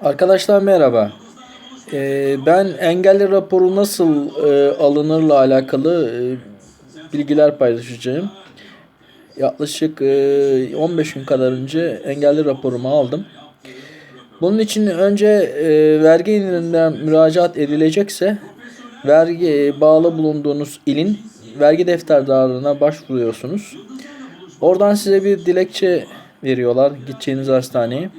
Arkadaşlar merhaba. Ee, ben engelli raporu nasıl e, alınırla alakalı e, bilgiler paylaşacağım. Yaklaşık e, 15 gün kadar önce engelli raporumu aldım. Bunun için önce e, vergi indiriminden müracaat edilecekse vergi e, bağlı bulunduğunuz ilin vergi defterdarlığına başvuruyorsunuz. Oradan size bir dilekçe veriyorlar gideceğiniz hastaneye.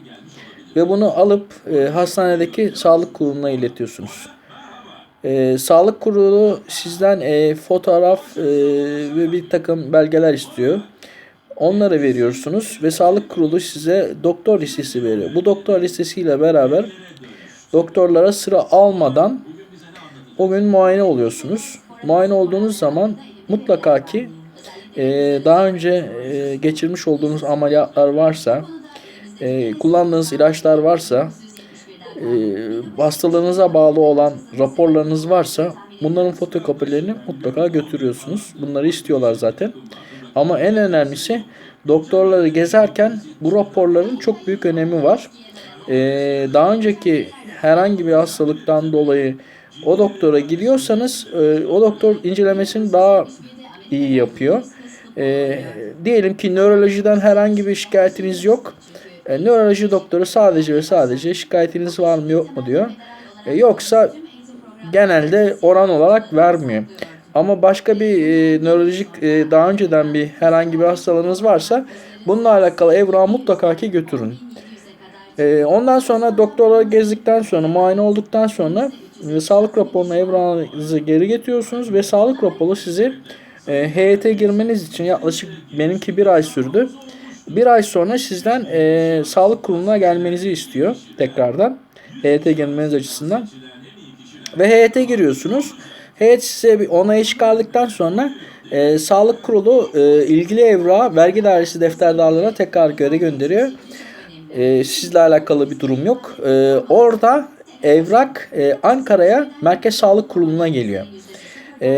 Ve bunu alıp e, hastanedeki sağlık kuruluna iletiyorsunuz. E, sağlık kurulu sizden e, fotoğraf e, ve bir takım belgeler istiyor. Onları veriyorsunuz ve sağlık kurulu size doktor listesi veriyor. Bu doktor listesiyle beraber doktorlara sıra almadan o gün muayene oluyorsunuz. Muayene olduğunuz zaman mutlaka ki e, daha önce e, geçirmiş olduğunuz ameliyatlar varsa, e, kullandığınız ilaçlar varsa, e, hastalığınıza bağlı olan raporlarınız varsa bunların fotokopilerini mutlaka götürüyorsunuz. Bunları istiyorlar zaten. Ama en önemlisi doktorları gezerken bu raporların çok büyük önemi var. E, daha önceki herhangi bir hastalıktan dolayı o doktora gidiyorsanız e, o doktor incelemesini daha iyi yapıyor. E, diyelim ki nörolojiden herhangi bir şikayetiniz yok. E, nöroloji doktoru sadece ve sadece şikayetiniz var mı yok mu diyor. E, yoksa genelde oran olarak vermiyor. Ama başka bir e, nörolojik e, daha önceden bir herhangi bir hastalığınız varsa bununla alakalı evrağı mutlaka ki götürün. E, ondan sonra doktorları gezdikten sonra muayene olduktan sonra e, sağlık raporunu evrağınızı geri getiriyorsunuz ve sağlık raporu sizi e, heyete girmeniz için yaklaşık benimki bir ay sürdü. Bir ay sonra sizden e, sağlık kuruluna gelmenizi istiyor tekrardan. Heyete girmeniz açısından. Ve heyete giriyorsunuz. Heyet size bir onayı çıkardıktan sonra e, sağlık kurulu e, ilgili evrağı vergi dairesi defterdarlarına tekrar geri gönderiyor. E, sizle alakalı bir durum yok. E, orada evrak e, Ankara'ya Merkez Sağlık Kurulu'na geliyor. E,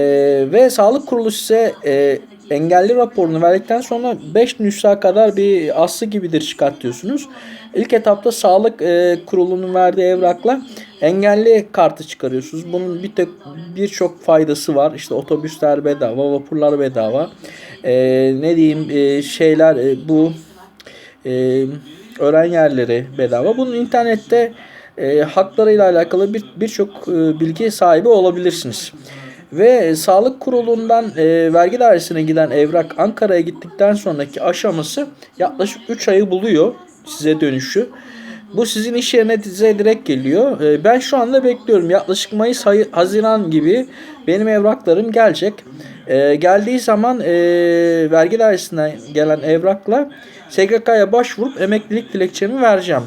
ve sağlık kurulu size e, engelli raporunu verdikten sonra 5 nüsha kadar bir aslı gibidir çıkartıyorsunuz. İlk etapta sağlık e, kurulunun verdiği evrakla engelli kartı çıkarıyorsunuz. Bunun bir tek birçok faydası var. İşte otobüsler bedava, vapurlar bedava. E, ne diyeyim e, şeyler e, bu e, öğren yerleri bedava. Bunun internette e, haklarıyla alakalı bir birçok e, bilgi sahibi olabilirsiniz. Ve sağlık kurulundan e, vergi dairesine giden evrak Ankara'ya gittikten sonraki aşaması yaklaşık 3 ayı buluyor size dönüşü. Bu sizin iş yerine size direkt geliyor. E, ben şu anda bekliyorum. Yaklaşık Mayıs, Haziran gibi benim evraklarım gelecek. E, geldiği zaman e, vergi dairesinden gelen evrakla SGK'ya başvurup emeklilik dilekçemi vereceğim.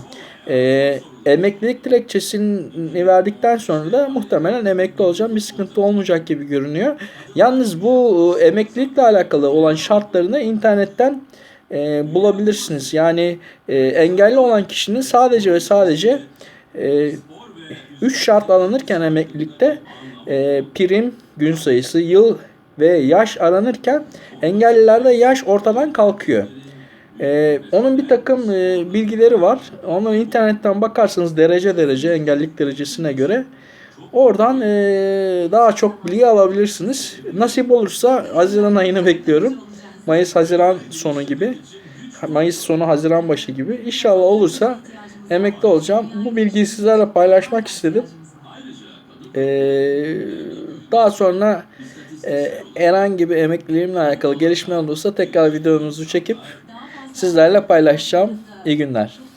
E, emeklilik dilekçesini verdikten sonra da muhtemelen emekli olacağım. Bir sıkıntı olmayacak gibi görünüyor. Yalnız bu e, emeklilikle alakalı olan şartlarını internetten e, bulabilirsiniz. Yani e, engelli olan kişinin sadece ve sadece 3 e, şart alınırken emeklilikte e, prim, gün sayısı, yıl ve yaş aranırken engellilerde yaş ortadan kalkıyor. Ee, onun bir takım e, bilgileri var. Onu internetten bakarsanız derece derece engellilik derecesine göre oradan e, daha çok bilgi alabilirsiniz. Nasip olursa Haziran ayını bekliyorum. Mayıs Haziran sonu gibi. Mayıs sonu Haziran başı gibi. İnşallah olursa emekli olacağım. Bu bilgiyi sizlerle paylaşmak istedim. Ee, daha sonra e, herhangi bir emekliliğimle alakalı gelişme olursa tekrar videomuzu çekip sizlerle paylaşacağım. İyi günler.